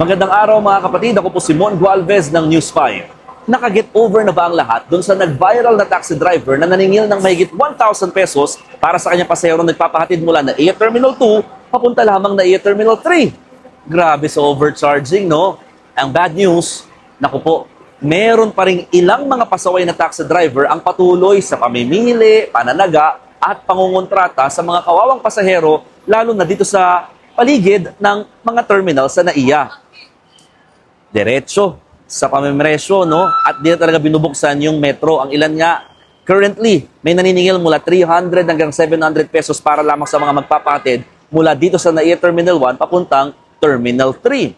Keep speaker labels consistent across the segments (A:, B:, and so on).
A: Magandang araw mga kapatid, ako po si Mon Gualvez ng News 5. Nakaget over na ba ang lahat doon sa nag-viral na taxi driver na naningil ng mahigit 1,000 pesos para sa kanyang pasahero nagpapahatid mula na AF Terminal 2 papunta lamang na AF Terminal 3? Grabe sa overcharging, no? Ang bad news, naku po, meron pa rin ilang mga pasaway na taxi driver ang patuloy sa pamimili, pananaga at pangungontrata sa mga kawawang pasahero lalo na dito sa paligid ng mga terminal sa NAIA diretso sa pamimresyo, no? At di na talaga binubuksan yung metro. Ang ilan nga, currently, may naniningil mula 300 hanggang 700 pesos para lamang sa mga magpapatid mula dito sa NAIA Terminal 1 papuntang Terminal 3.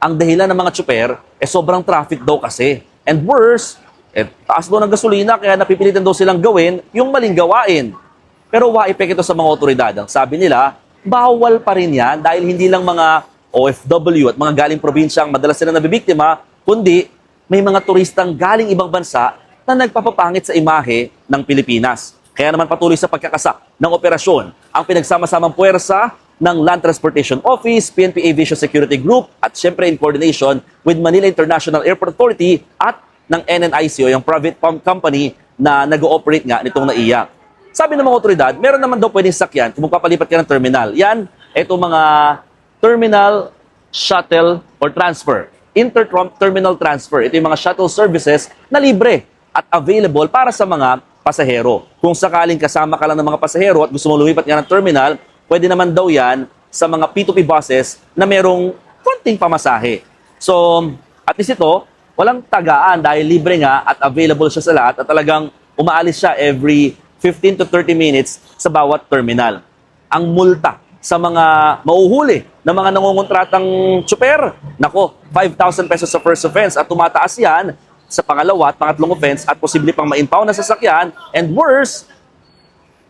A: Ang dahilan ng mga tsuper, eh sobrang traffic daw kasi. And worse, eh, taas daw ng gasolina kaya napipilitan daw silang gawin yung maling gawain. Pero wa ito sa mga otoridad. Ang sabi nila, bawal pa rin yan dahil hindi lang mga OFW at mga galing probinsya ang madalas sila nabibiktima, kundi may mga turistang galing ibang bansa na nagpapapangit sa imahe ng Pilipinas. Kaya naman patuloy sa pagkakasak ng operasyon ang pinagsama-samang puwersa ng Land Transportation Office, PNP Aviation Security Group at syempre in coordination with Manila International Airport Authority at ng NNICO, yung private pump company na nag-ooperate nga nitong NAIA. Sabi ng mga otoridad, meron naman daw pwedeng sakyan kung magpapalipat ka ng terminal. Yan, eto mga terminal shuttle or transfer. Inter-terminal transfer. Ito yung mga shuttle services na libre at available para sa mga pasahero. Kung sakaling kasama ka lang ng mga pasahero at gusto mo lumipat nga ng terminal, pwede naman daw yan sa mga P2P buses na merong konting pamasahe. So, at least ito, walang tagaan dahil libre nga at available siya sa lahat at talagang umaalis siya every 15 to 30 minutes sa bawat terminal. Ang multa sa mga mauhuli na mga nangungontratang tsuper, nako, 5,000 pesos sa first offense at tumataas yan sa pangalawa at pangatlong offense at posible pang ma-impound na sasakyan and worse,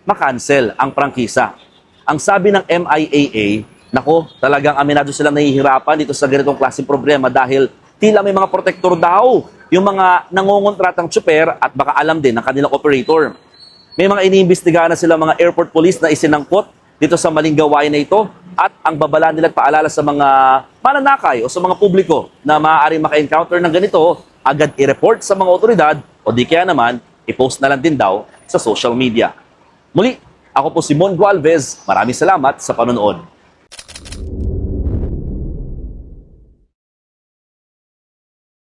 A: makancel ang prangkisa. Ang sabi ng MIAA, nako, talagang aminado silang nahihirapan dito sa ganitong klaseng problema dahil tila may mga protektor daw yung mga nangungontratang tsuper at baka alam din ng kanilang operator. May mga iniimbestigahan na sila mga airport police na isinangkot dito sa maling gawain na ito at ang babala nila at paalala sa mga mananakay o sa mga publiko na maaaring maka-encounter ng ganito, agad i-report sa mga otoridad o di kaya naman, i-post na lang din daw sa social media. Muli, ako po si Mon Gualvez. Maraming salamat sa panonood.